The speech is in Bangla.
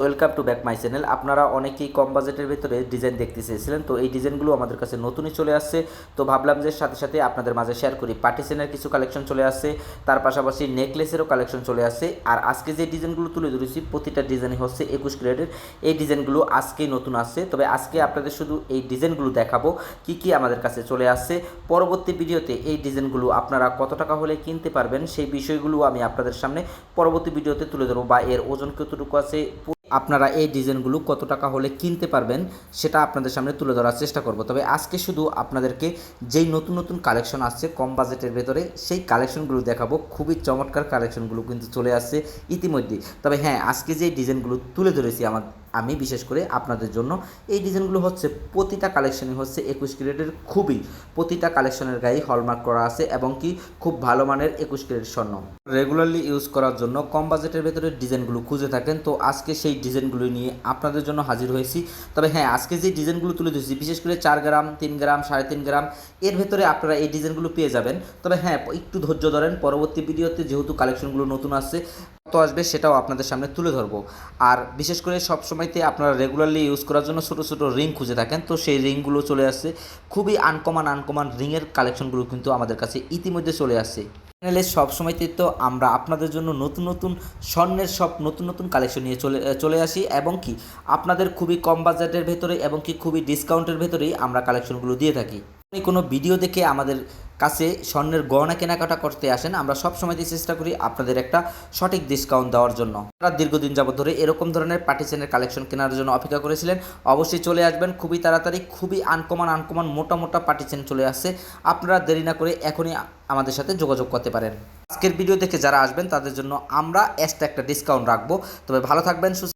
Welcome to back my channel আপনারা অনেকেই কম বাজেটের ভেতরে ডিজাইন দেখতে চেয়েছিলেন, তো এই ডিজাইনগুলো আমাদের কাছে নতুনই চলে আসছে। তো ভাবলাম যে সাথে সাথে আপনাদের মাঝে শেয়ার করি। পার্টিসেনের কিছু কালেকশন চলে আসছে, তার পাশাপাশি নেকলেসেরও কালেকশন চলে আসছে। আর আজকে যে ডিজাইনগুলো তুলে ধরেছি, প্রতিটা ডিজাইনই হচ্ছে একুশ গ্রেডের এই ডিজাইনগুলো আজকেই নতুন আসছে। তবে আজকে আপনাদের শুধু এই ডিজাইনগুলো দেখাবো, কি কি আমাদের কাছে চলে আসছে। পরবর্তী ভিডিওতে এই ডিজাইনগুলো আপনারা কত টাকা হলে কিনতে পারবেন, সেই বিষয়গুলো আমি আপনাদের সামনে পরবর্তী ভিডিওতে তুলে ধরবো বা এর ওজন কতটুকু আছে আপনারা এই ডিজাইনগুলো কত টাকা হলে কিনতে পারবেন, সেটা আপনাদের সামনে তুলে ধরার চেষ্টা করব। তবে আজকে শুধু আপনাদেরকে যেই নতুন নতুন কালেকশন আসছে কম বাজেটের ভেতরে, সেই কালেকশনগুলো দেখাবো। খুবই চমৎকার কালেকশনগুলো কিন্তু চলে আসছে ইতিমধ্যেই তবে হ্যাঁ আজকে যে ডিজাইনগুলো তুলে ধরেছি আমার আমি বিশেষ করে আপনাদের জন্য এই ডিজাইনগুলো হচ্ছে প্রতিটা কালেকশনই হচ্ছে একুশ ক্যারেটের খুবই, প্রতিটা কালেকশনের গায়ে হলমার্ক করা আছে এবং কি খুব ভালো মানের একুশ ক্যারেট স্বর্ণ। রেগুলারলি ইউজ করার জন্য কম বাজেটের ভেতরে ডিজাইনগুলো খুঁজে থাকেন। তো আজকে সেই ডিজাইনগুলো নিয়ে আপনাদের জন্য হাজির হয়েছি। তবে হ্যাঁ আজকে যে ডিজাইনগুলো তুলে ধরেছি, বিশেষ করে চার গ্রাম, তিন গ্রাম, সাড়ে তিন গ্রাম, এর ভেতরে আপনারা এই ডিজাইনগুলো পেয়ে যাবেন। তবে হ্যাঁ একটু ধৈর্য ধরেন, পরবর্তী ভিডিওতে যেহেতু কালেকশনগুলো নতুন আসছে কত আসবে সেটাও আপনাদের সামনে তুলে ধরবো। আর বিশেষ করে সব সময়তে আপনারা রেগুলারলি ইউজ করার জন্য ছোটো ছোটো রিং খুঁজে থাকেন। তো সেই রিংগুলো চলে আসছে। খুবই আনকমন আনকমন রিংয়ের কালেকশনগুলো কিন্তু আমাদের কাছে ইতিমধ্যে চলে আসছে। চ্যানেলে সব সময়তে তো আমরা আপনাদের জন্য নতুন নতুন স্বর্ণের সব নতুন নতুন কালেকশন নিয়ে চলে চলে আসি। এবং কি, আপনাদের খুবই কম বাজেটের ভেতরে এবং কি খুবই ডিসকাউন্টের ভেতরেই আমরা কালেকশনগুলো দিয়ে থাকি। আপনি কোনো ভিডিও দেখে আমাদের কাছে স্বর্ণের গহনা কেনাকাটা করতে আসেন, আমরা সব সময় চেষ্টা করি আপনাদের একটা সঠিক ডিসকাউন্ট দেওয়ার জন্য। আপনারা দীর্ঘদিন যাবত ধরে এরকম ধরনের পার্টিসেনের কালেকশন কেনার জন্য অপেক্ষা করেছিলেন, অবশ্যই চলে আসবেন, খুবই তাড়াতাড়ি, খুবই আনকমন আনকমন, মোটা মোটা পার্টিসেন চলে আসছে। আপনারা দেরি না করে এখনই আমাদের সাথে যোগাযোগ করতে পারেন। আজকের ভিডিও দেখে যারা আসবেন, তাদের জন্য আমরা এক্সট্রা একটা ডিসকাউন্ট রাখব। তবে ভালো থাকবেন, সুস্থ